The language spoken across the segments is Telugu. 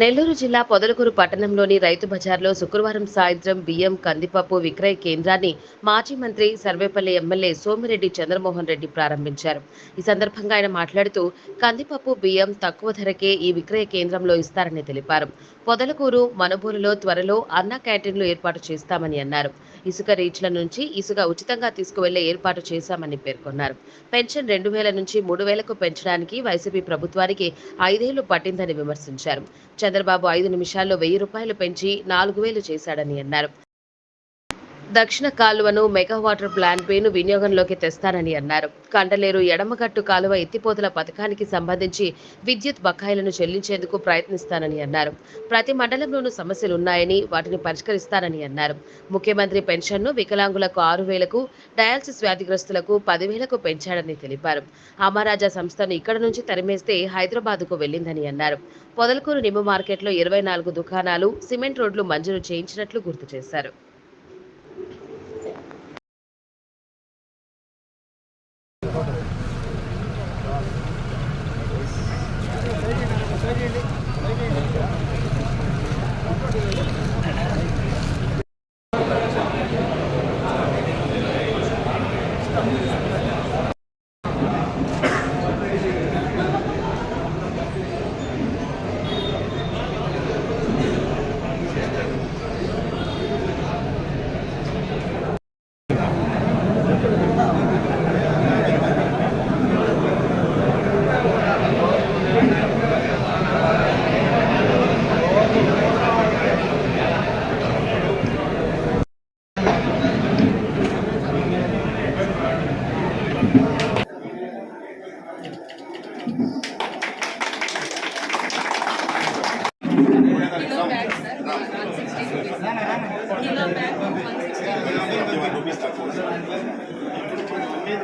నెల్లూరు జిల్లా పొదలకూరు పట్టణంలోని రైతు బజార్లో శుక్రవారం సాయంత్రం బియ్యం కందిపప్పు విక్రయ కేంద్రాన్ని మాజీ మంత్రి సర్వేపల్లి ఎమ్మెల్యే సోమిరెడ్డి చంద్రమోహన్ రెడ్డి ప్రారంభించారు. ఈ సందర్భంగా ఆయన మాట్లాడుతూ కందిపప్పు బియ్యం తక్కువ ధరకే ఈ విక్రయ కేంద్రంలో ఇస్తారని తెలిపారు. పొదలకూరు మనుబోలులో త్వరలో అన్న క్యాంటీన్లు ఏర్పాటు చేస్తామని అన్నారు. ఇసుక రీచ్ల నుంచి ఇసుక ఉచితంగా తీసుకువెళ్ళే ఏర్పాటు చేశామని పేర్కొన్నారు. పెన్షన్ రెండు వేల నుంచి మూడు వేలకు పెంచడానికి వైసీపీ ప్రభుత్వానికి ఐదేళ్ళు పట్టిందని విమర్శించారు. చంద్రబాబు ఐదు నిమిషాల్లో వెయ్యి రూపాయలు పెంచి నాలుగు వేలు చేశాడని అన్నారు. దక్షిణ కాలువను మెగా వాటర్ ప్లాంట్ పేను వినియోగంలోకి తెస్తానని అన్నారు. కండలేరు ఎడమగట్టు కాలువ ఎత్తిపోతల పథకానికి సంబంధించి విద్యుత్ బకాయిలను చెల్లించేందుకు ప్రయత్నిస్తానని అన్నారు. ప్రతి మండలంలోనూ సమస్యలు ఉన్నాయని వాటిని పరిష్కరిస్తానని అన్నారు. ముఖ్యమంత్రి పెన్షన్ను వికలాంగులకు ఆరు వేలకు డయాలసిస్ వ్యాధిగ్రస్తులకు పదివేలకు పెంచాడని తెలిపారు. అమరాజా సంస్థను ఇక్కడ నుంచి తరిమేస్తే హైదరాబాద్కు వెళ్ళిందని అన్నారు. పొదలకూరు నిమ్మ మార్కెట్లో ఇరవై నాలుగు దుకాణాలు సిమెంట్ రోడ్లు మంజూరు చేయించినట్లు గుర్తు చేశారు.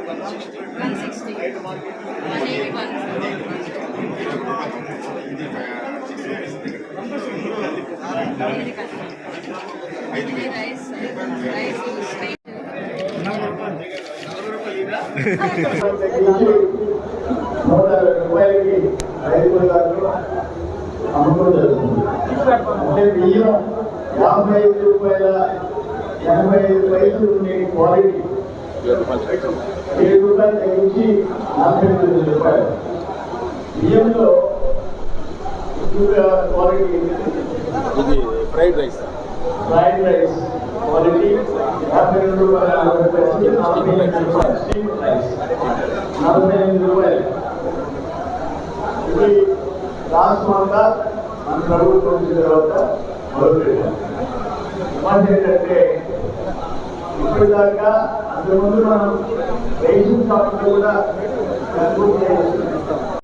వన్ వన్ యాభై రూపాయలకి రైతు బజార్లో జరుగుతుంది అంటే బియ్యం యాభై ఐదు రూపాయల ఎనభై ఐదు పైసలు ఉండే క్వాలిటీ ఏడు రూపాయలు తగ్గించి నలభై తొమ్మిది రూపాయలు బియ్యంలో క్వాలిటీ ఇది fried rice fried rice quality యాభై రెండు రూపాయల నలభై పైసలు నలభై ఎనిమిది రూపాయలు స్టీమ్ రైస్ నలభై ఎనిమిది రూపాయలు ఇది రాష్ట్రమంతా మన ప్రభుత్వం వచ్చిన తర్వాత మొదలుపెట్టాం సమస్య ఏంటంటే ఇప్పటిదాకా అంతకుముందు మనం రేషన్ షాపులు కూడా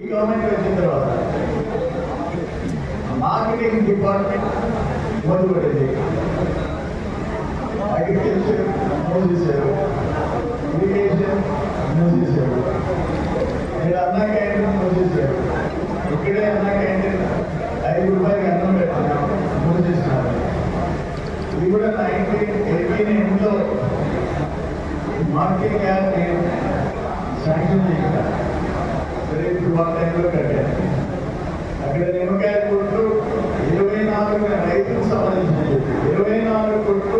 ఈ గవర్నమెంట్ వచ్చిన తర్వాత మార్కెటింగ్ డిపార్ట్మెంట్ మొదలుపెట్టింది అగ్రికల్చర్ మూవ్ చేశారు. ఇరిగేషన్ మూవ్ చేశారు. మీరు అన్నా క్యాంటీన్ చేశారు. ఇక్కడే అన్నా క్యాంటీన్ ఐదు రూపాయలకి అన్నం పెట్టారు మూవ్ చేసినారు ఇది కూడా నైన్టీన్ ఎయిటీన్ ఎండ్లో మార్కెట్ యాప్ శాంక్షన్ చేశారు సరే ఇప్పుడు మా టైంలో కట్టారు. అక్కడ నిమ్మకాయ కొట్లు ఇరవై నాలుగు రైతులకు సంబంధించి ఇరవై నాలుగు కొట్లు